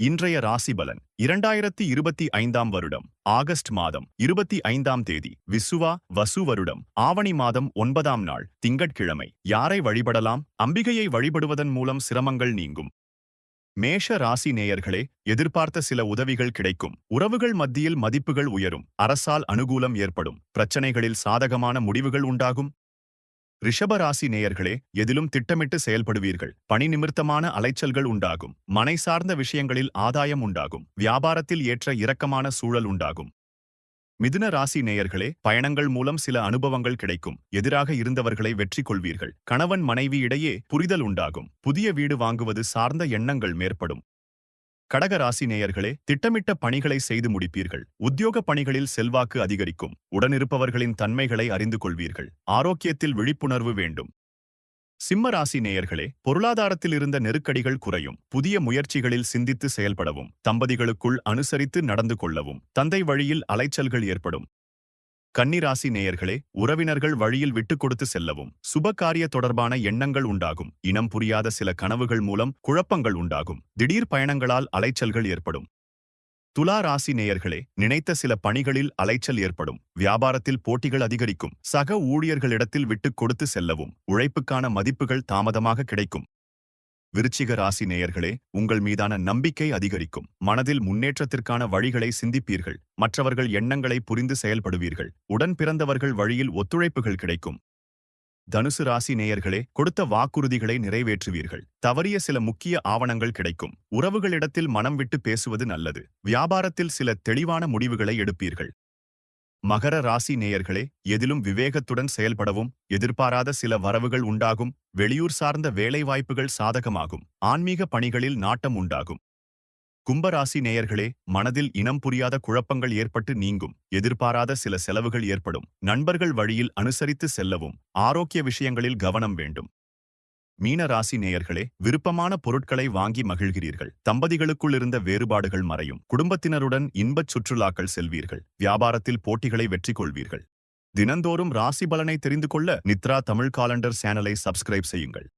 இன்றைய ராசி பலன் இரண்டாயிரத்தி இருபத்தி ஐந்தாம் வருடம் ஆகஸ்ட் மாதம் இருபத்தி ஐந்தாம் தேதி விசுவா வசு வருடம் ஆவணி மாதம் ஒன்பதாம் நாள் திங்கட்கிழமை. யாரை வழிபடலாம்? அம்பிகையை வழிபடுவதன் மூலம் சிரமங்கள் நீங்கும். மேஷ ராசி நேயர்களே எதிர்பார்த்த சில உதவிகள் கிடைக்கும். உறவுகள் மத்தியில் மதிப்புகள் உயரும். அரசால் அனுகூலம் ஏற்படும். பிரச்சனைகளில் சாதகமான முடிவுகள் உண்டாகும். ரிஷபராசி நேயர்களே எதிலும் திட்டமிட்டு செயல்படுவீர்கள். பணி நிமித்தமான அலைச்சல்கள் உண்டாகும். மனை சார்ந்த விஷயங்களில் ஆதாயம் உண்டாகும். வியாபாரத்தில் ஏற்ற இரக்கமான சூழல் உண்டாகும். மிதுன ராசி நேயர்களே பயணங்கள் மூலம் சில அனுபவங்கள் கிடைக்கும். எதிராக இருந்தவர்களை வெற்றி கொள்வீர்கள். கணவன் மனைவி இடையே புரிதல் உண்டாகும். புதிய வீடு வாங்குவது சார்ந்த எண்ணங்கள் மேற்படும். கடகராசி நேயர்களே திட்டமிட்ட பணிகளை செய்து முடிப்பீர்கள். உத்தியோக பணிகளில் செல்வாக்கு அதிகரிக்கும். உடனிருப்பவர்களின் தன்மைகளை அறிந்து கொள்வீர்கள். ஆரோக்கியத்தில் விழிப்புணர்வு வேண்டும். சிம்ம ராசி நேயர்களே பொருளாதாரத்தில் இருந்த நெருக்கடிகள் குறையும். புதிய முயற்சிகளில் சிந்தித்து செயல்படவும். தம்பதிகளுக்குள் அனுசரித்து நடந்து கொள்ளவும். தந்தை வழியில் அலைச்சல்கள் ஏற்படும். கன்னிராசி நேயர்களே உறவினர்கள் வழியில் விட்டுக் கொடுத்து செல்லவும் சுபகாரிய தொடர்பான எண்ணங்கள் உண்டாகும் இனம் புரியாத சில கனவுகள் மூலம் குழப்பங்கள் உண்டாகும் திடீர் பயணங்களால் அலைச்சல்கள் ஏற்படும். துலா ராசி நேயர்களே நினைத்த சில பணிகளில் அலைச்சல் ஏற்படும் வியாபாரத்தில் போட்டிகள் அதிகரிக்கும் சக ஊழியர்களிடத்தில் விட்டுக் கொடுத்து செல்லவும் உழைப்புக்கான மதிப்புகள் தாமதமாக கிடைக்கும். விருச்சிக ராசி நேயர்களே உங்கள் மீதான நம்பிக்கை அதிகரிக்கும். மனதில் முன்னேற்றத்திற்கான வழிகளை சிந்திப்பீர்கள். மற்றவர்கள் எண்ணங்களை புரிந்து செயல்படுவீர்கள். உடன் பிறந்தவர்கள் வழியில் ஒத்துழைப்புகள் கிடைக்கும். தனுசு ராசி நேயர்களே கொடுத்த வாக்குறுதிகளை நிறைவேற்றுவீர்கள். தவறிய சில முக்கிய ஆவணங்கள் கிடைக்கும். உறவுகளிடத்தில் மனம் விட்டு பேசுவது நல்லது. வியாபாரத்தில் சில தெளிவான முடிவுகளை எடுப்பீர்கள். மகர ராசி நேயர்களே எதிலும் விவேகத்துடன் செயல்படவும் எதிர்பாராத சில வரவுகள் உண்டாகும் வெளியூர் சார்ந்த வேலைவாய்ப்புகள் சாதகமாகும் ஆன்மீக பணிகளில் நாட்டம் உண்டாகும். கும்பராசி நேயர்களே மனதில் இனம் புரியாத குழப்பங்கள் ஏற்பட்டு நீங்கும் எதிர்பாராத சில செலவுகள் ஏற்படும் நண்பர்கள் வழியில் அனுசரித்து செல்லவும் ஆரோக்கிய விஷயங்களில் கவனம் வேண்டும். மீன ராசி நேயர்களே விருப்பமான பொருட்களை வாங்கி மகிழ்கிறீர்கள். தம்பதிகளுக்குள் இருந்த வேறுபாடுகள் மறையும். குடும்பத்தினருடன் இன்பச் சுற்றுலாக்கள் செல்வீர்கள். வியாபாரத்தில் போட்டிகளை வெற்றி கொள்வீர்கள். தினந்தோறும் ராசி பலனை தெரிந்து கொள்ள நித்ரா தமிழ் காலண்டர் சேனலை சப்ஸ்கிரைப் செய்யுங்கள்.